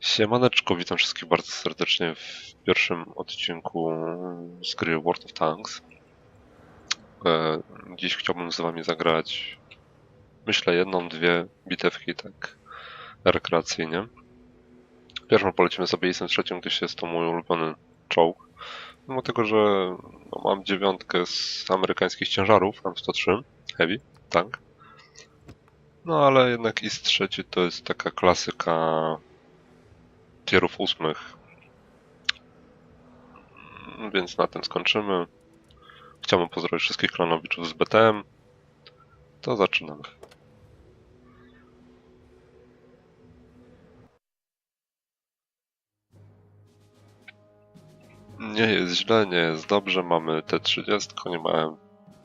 Siemaneczko, witam wszystkich bardzo serdecznie w pierwszym odcinku z gry World of Tanks. E, Dziś chciałbym z wami zagrać, myślę, jedną, dwie bitewki tak rekreacyjnie. Pierwszą polecimy sobie Isem trzecią, gdyż jest to mój ulubiony czołg. Mimo tego, że no, mam dziewiątkę z amerykańskich ciężarów, M103 Heavy Tank. No ale jednak IS trzeci to jest taka klasyka tierów ósmych. Mm, Więc na tym skończymy. Chciałbym pozdrowić wszystkich klonowiczów z BTM. To zaczynamy. Nie jest źle, nie jest dobrze. Mamy T30, nie mamy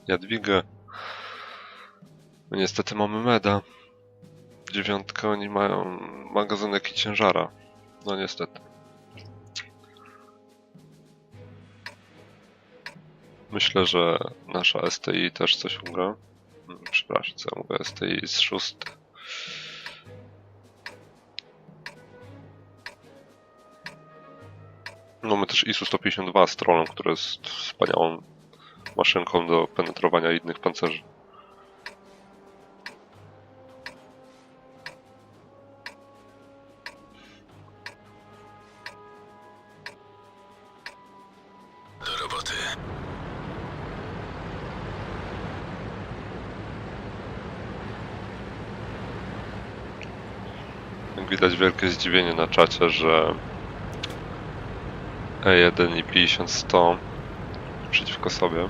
Jadwigę. Niestety mamy Meda. Dziewiątkę, oni mają magazynek i ciężara. No niestety. Myślę, że nasza STI też coś ugra. Mm, Przepraszam, co ja mówię, STI jest szósty. Mamy też ISU 152 z które jest wspaniałą maszynką do penetrowania innych pancerzy. Roboty. Widać wielkie zdziwienie na czacie, że E1 i 50-100 przeciwko sobie.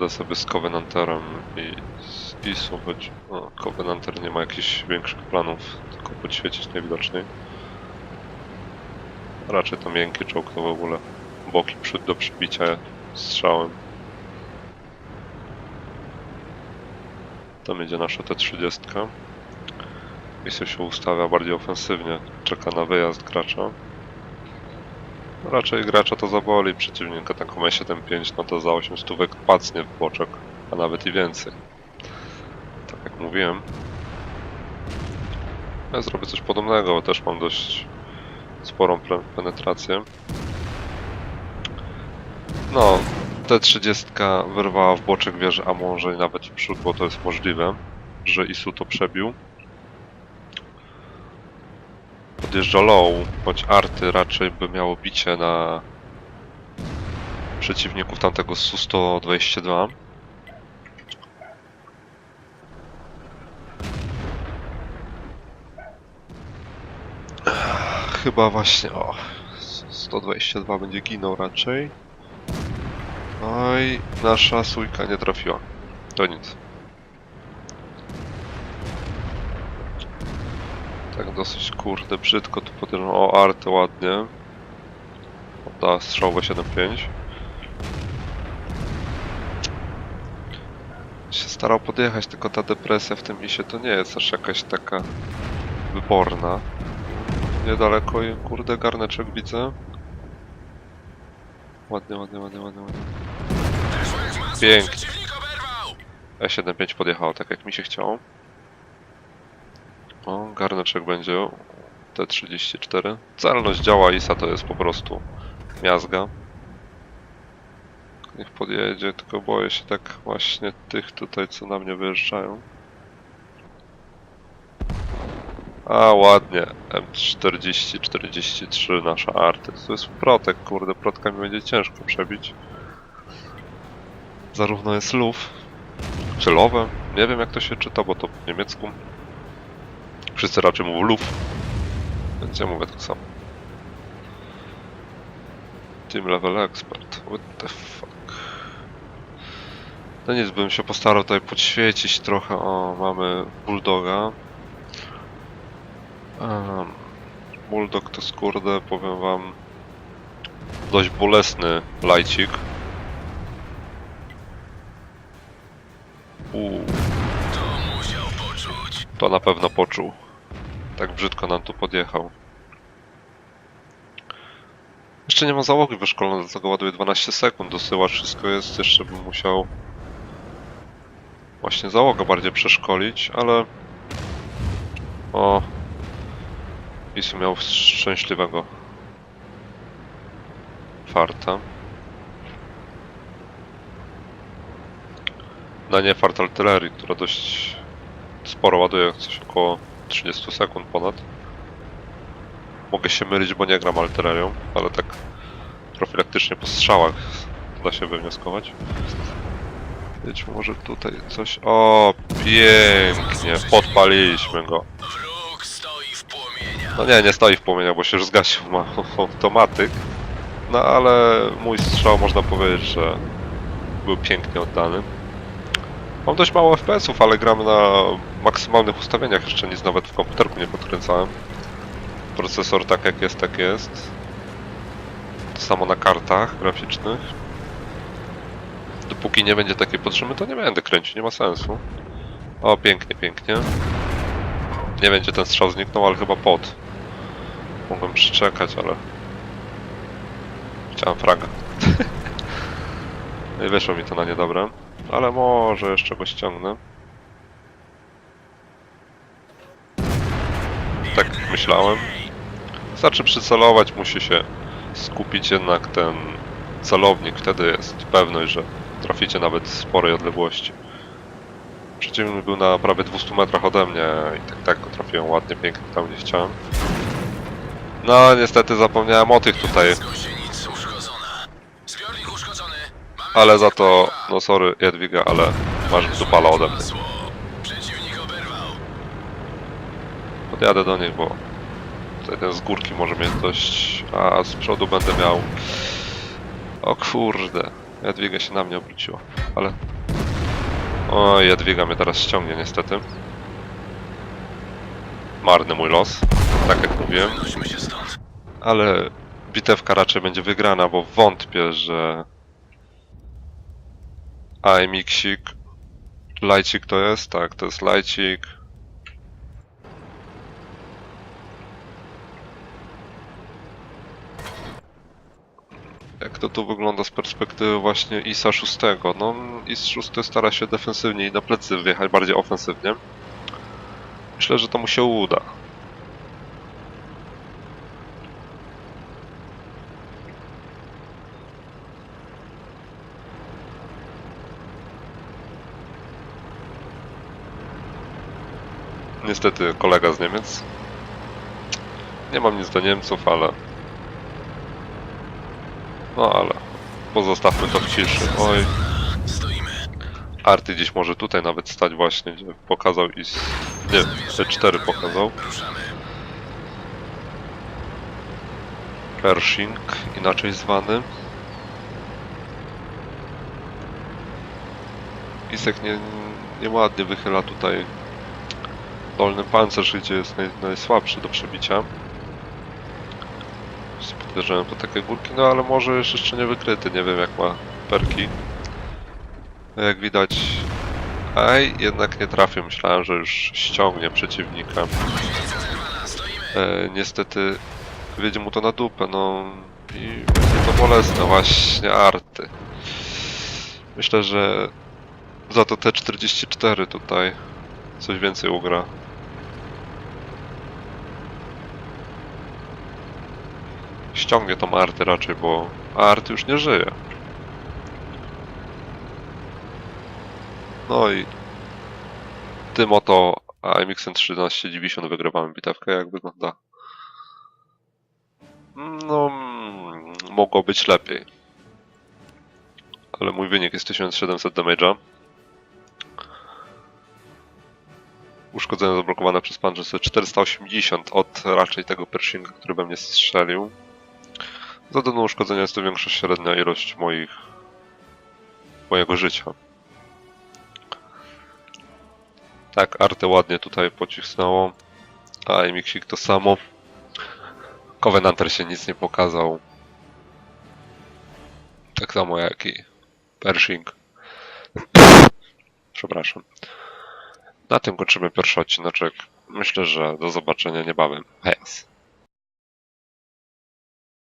Będę sobie z Covenanterem i z ISU, choć no, Covenanter nie ma jakichś większych planów, tylko podświecić najwidoczniej. Raczej to miękki czołg to w ogóle boki przód do przybicia strzałem. Tam będzie nasza T30. Misja się ustawia bardziej ofensywnie, czeka na wyjazd gracza. Raczej gracza to zaboli, przeciwnika taką E75 no to za 8 stówek pacnie w boczek, a nawet i więcej. Tak jak mówiłem. Ja zrobię coś podobnego, bo też mam dość sporą penetrację. No, T30 wyrwała w boczek wieży, a może i nawet w przód, bo to jest możliwe, że Isu to przebił. Podjeżdża low, choć arty raczej by miało bicie na przeciwników tamtego Su-122. Chyba właśnie, o, 122 będzie ginął raczej. Oj, nasza sójka nie trafiła. To nic. Tak dosyć kurde brzydko tu podjeżdżam. O, artę ładnie. Da strzał 7.5. Się starał podjechać, tylko ta depresja w tym misie to nie jest aż jakaś taka wyborna. Niedaleko i kurde garneczek widzę. Ładnie, ładnie, ładnie, ładnie, ładnie. Pięknie. przeciwnik oberwał! E75 podjechało tak jak mi się chciało. O, garneczek będzie T34. Celność działa ISA to jest po prostu miazga. Niech podjedzie, tylko boję się tak właśnie tych tutaj, co na mnie wyjeżdżają. A, ładnie. M40, 43 nasza arty. To jest protek, kurde, protka mi będzie ciężko przebić. Zarówno jest luf, czy lowe. Nie wiem jak to się czyta, bo to po niemiecku. Wszyscy raczej mówią luf. Więc ja mówię to samo. Team level expert. What the fuck. No nic, bym się postarał tutaj podświecić trochę. O, mamy bulldoga. Um, bulldog to skurde, powiem wam, dość bolesny lajcik. Uuu. To na pewno poczuł. Tak brzydko nam tu podjechał. Jeszcze nie ma załogi wyszkolonej, dlatego ładuję 12 sekund, dosyła wszystko jest, jeszcze bym musiał właśnie załogę bardziej przeszkolić, ale o Isu miał szczęśliwego farta. Na nie fart artylerii, która dość sporo ładuje, coś około 30 sekund ponad. Mogę się mylić, bo nie gram artylerią, ale tak profilaktycznie po strzałach da się wywnioskować. Jedźmy może tutaj coś... O, pięknie, podpaliliśmy go. No nie, nie stoi w płomieniach, bo się już zgasił, ma automatyk. No ale mój strzał można powiedzieć, że był pięknie oddany. Mam dość mało FPS-ów, ale gram na maksymalnych ustawieniach, jeszcze nic nawet w komputerku nie podkręcałem. Procesor tak jak jest, tak jest. To samo na kartach graficznych. Dopóki nie będzie takiej potrzeby, to nie będę kręcić, nie ma sensu. O, pięknie, pięknie. Nie będzie ten strzał zniknął, ale chyba pod. Mogłem przyczekać, ale... Chciałem fraga. No i wyszło mi to na niedobre. Ale może jeszcze go ściągnę. Tak myślałem. Wystarczy przycelować, musi się skupić jednak ten celownik. Wtedy jest pewność, że traficie nawet z sporej odległości. Przeciwnik był na prawie 200 metrach ode mnie i tak, tak trafiłem ładnie, pięknie tam gdzie chciałem. No niestety zapomniałem o tych tutaj, ale za to, no sorry Jadwiga, ale masz dupala ode mnie. Podjadę do nich, bo tutaj ten z górki może mieć dość... A z przodu będę miał... O kurde, Jadwiga się na mnie obróciła, ale... O, Jadwiga mnie teraz ściągnie niestety. Marny mój los, tak jak mówiłem. Ale bitewka raczej będzie wygrana, bo wątpię, że AMX-ik Lajcik to jest? Tak, to jest Lajcik. Jak to tu wygląda z perspektywy właśnie ISA 6? No, IS 6 stara się defensywnie i na plecy wjechać bardziej ofensywnie. Myślę, że to mu się uda. Niestety kolega z Niemiec. Nie mam nic do Niemców, ale... No ale... Pozostawmy to w ciszy. Oj, Stoimy. Arty gdzieś może tutaj nawet stać właśnie, gdzie pokazał i... Nie, T4 pokazał. Pershing, inaczej zwany. Isek nie, nieładnie wychyla tutaj dolny pancerz, gdzie jest naj, najsłabszy do przebicia. Podejrzewam po takie górki, no ale może jest jeszcze nie wykryty, nie wiem jak ma perki. Jak widać... Aj, jednak nie trafił, myślałem, że już ściągnie przeciwnika. E, niestety wiedzie mu to na dupę, no i będzie to bolesne, właśnie arty. Myślę, że za to te 44 tutaj coś więcej ugra. Ściągnie tą arty raczej, bo art już nie żyje. No i tym oto AMX-em 1390 wygrywamy bitewkę, jak wygląda. No, mogło być lepiej. Ale mój wynik jest 1700 damage'a. Uszkodzenie zablokowane przez Panzer 480 od raczej tego Pershinga, który we mnie strzelił. Zadane uszkodzenia jest to większa średnia ilość moich mojego życia. Tak, Arte ładnie tutaj pocisnęło, a Emixik to samo. Covenanter się nic nie pokazał. Tak samo jak i Pershing. Przepraszam. Na tym kończymy pierwszy odcineczek. Myślę, że do zobaczenia niebawem. Hej.